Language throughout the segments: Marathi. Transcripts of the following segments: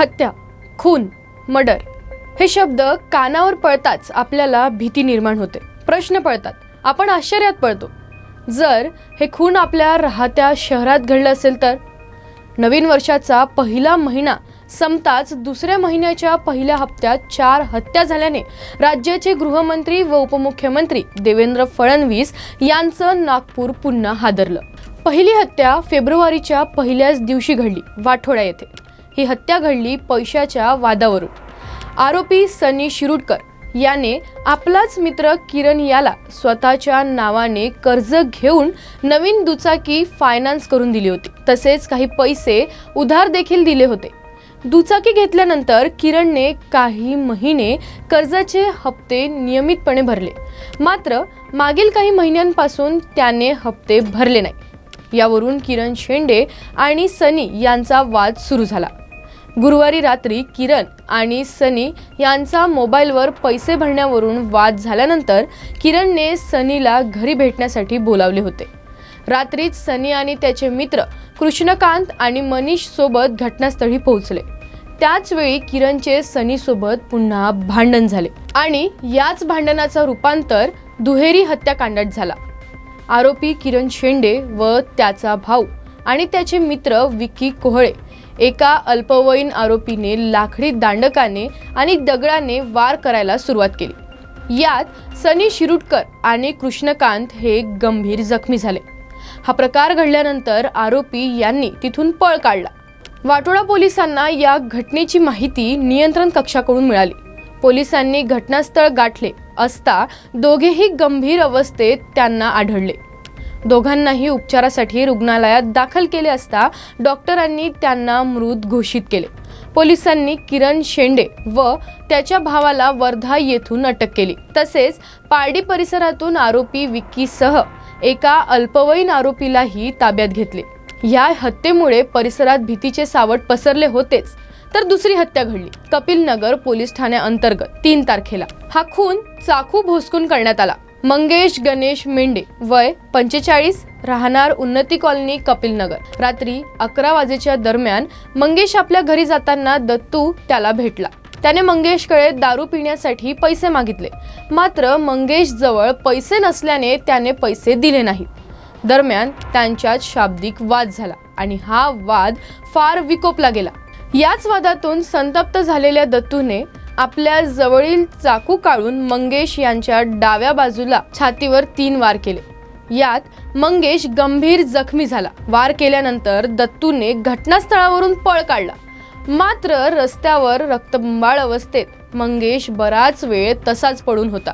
हत्या खून मर्डर हे शब्द कानावर पळताच आपल्याला भीती निर्माण होते. प्रश्न पळतात आपण आश्चर्यात पळतो जर हे खून आपल्या राहत्या शहरात घडलं असेल तर? नवीन वर्षाचा पहिला महिना संपताच दुसऱ्या महिन्याच्या पहिल्या हप्त्यात चार हत्या झाल्याने राज्याचे गृहमंत्री व उपमुख्यमंत्री देवेंद्र फडणवीस यांचं नागपूर पुन्हा हादरलं. पहिली हत्या फेब्रुवारीच्या पहिल्याच दिवशी घडली वाठोडा येथे. ही हत्या घडली पैशाच्या वादावरून. आरोपी सनी शिरुडकर याने आपलाच मित्र किरण याला स्वतःच्या नावाने कर्ज घेऊन नवीन दुचाकी फायनान्स करून दिली होती. तसेच काही पैसे उधार देखील दिले होते. दुचाकी घेतल्यानंतर किरणने काही महिने कर्जाचे हप्ते नियमितपणे भरले. मात्र मागील काही महिन्यांपासून त्याने हप्ते भरले नाही. यावरून किरण शेंडे आणि सनी यांचा वाद सुरू झाला. गुरुवारी रात्री किरण आणि सनी यांचा मोबाईलवर पैसे भरण्यावरून वाद झाल्यानंतर किरणने सनीला घरी भेटण्यासाठी बोलावले होते. रात्रीच सनी आणि त्याचे मित्र कृष्णकांत आणि मनीष सोबत घटनास्थळी पोहोचले. त्याचवेळी किरणचे सनीसोबत पुन्हा भांडण झाले आणि याच भांडणाचा रूपांतर दुहेरी हत्याकांडात झाला. आरोपी किरण शेंडे व त्याचा भाऊ आणि त्याचे मित्र विक्की कोहळे एका अल्पवयीन आरोपीने लाकडी दांडकाने आणि दगडाने वार करायला सुरुवात केली. यात सनी शिरुडकर आणि कृष्णकांत हे गंभीर जखमी झाले. हा प्रकार घडल्यानंतर आरोपी यांनी तिथून पळ काढला. वाटोळा पोलिसांना या घटनेची माहिती नियंत्रण कक्षाकडून मिळाली. पोलिसांनी घटनास्थळ गाठले असता दोघेही गंभीर अवस्थेत त्यांना आढळले. दोघांनाही उपचारासाठी रुग्णालयात दाखल केले असता डॉक्टरांनी त्यांना मृत घोषित केले. पोलिसांनी किरण शेंडे व त्याच्या भावाला वर्धा येथून अटक केली. तसेच पारडी परिसरातून आरोपी विक्कीसह एका अल्पवयीन आरोपीलाही ताब्यात घेतले. या हत्येमुळे परिसरात भीतीचे सावट पसरले होतेच तर दुसरी हत्या घडली. कपिल नगर पोलीस ठाण्याअंतर्गत तीन तारखेला. हा खून चाकू भोसकून करण्यात आला. मंगेश गणेश मेंढे वय पंचेचाळीस राहणार उन्नती कॉलनी कपिलनगर रात्री अकरा वाजेच्या दरम्यान मंगेश आपल्या घरी जाताना दत्तू त्याला भेटला. त्याने मंगेशकडे दारू पिण्यासाठी पैसे मागितले. मात्र मंगेश जवळ पैसे नसल्याने त्याने पैसे दिले नाहीत दरम्यान त्यांच्यात शाब्दिक वाद झाला आणि हा वाद फार विकोपला गेला. याच वादातून संतप्त झालेल्या दत्तूने आपल्या जवळील चाकू काढून मंगेश यांच्या डाव्या बाजूला छातीवर तीन वार केले. यात मंगेश गंभीर जखमी झाला. वार केल्यानंतर दत्तूने घटनास्थळावरून पळ काढला. मात्र रस्त्यावर रक्तबंबाळ अवस्थेत मंगेश बराच वेळ तसाच पडून होता.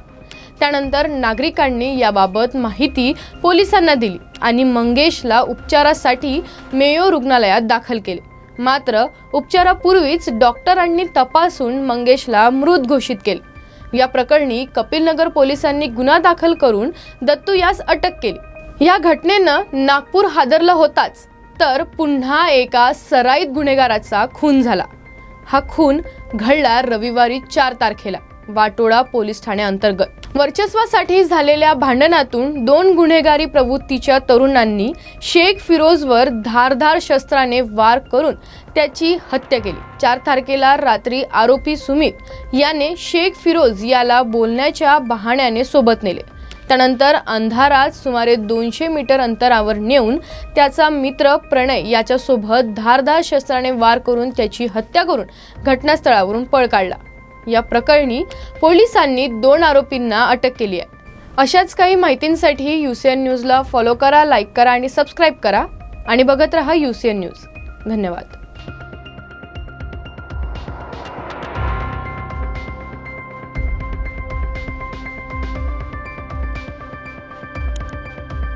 त्यानंतर नागरिकांनी याबाबत माहिती पोलिसांना दिली आणि मंगेशला उपचारासाठी मेयो रुग्णालयात दाखल केले. मात्र उपचारापूर्वीच डॉक्टरांनी तपासून मंगेशला मृत घोषित केले. या प्रकरणी कपिलनगर पोलिसांनी गुन्हा दाखल करून दत्तू यास अटक केली. या घटनेनं नागपूर हादरलं होताच तर पुन्हा एका सराईत गुन्हेगाराचा खून झाला. हा खून घडला रविवारी चार तारखेला वाटोळा पोलीस ठाण्याअंतर्गत वर्चस्वासाठी झालेल्या भांडणातून दोन गुन्हेगारी प्रवृत्तीच्या तरुणांनी शेख फिरोजवर धारधार शस्त्राने वार करून त्याची हत्या केली. चार तारखेला रात्री आरोपी सुमित याने शेख फिरोज याला बोलण्याच्या बहाण्याने सोबत नेले. त्यानंतर अंधारात सुमारे दोनशे मीटर अंतरावर नेऊन त्याचा मित्र प्रणय याच्यासोबत धारधार शस्त्राने वार करून त्याची हत्या करून घटनास्थळावरून पळ काढला. या प्रकरणी पोलिसांनी दोन आरोपींना अटक केली आहे. अशाच काही माहितींसाठी यू सी एन न्यूजला फॉलो करा लाईक करा आणि सबस्क्राईब करा. आणि बघत रहा यू सी एन न्यूज धन्यवाद.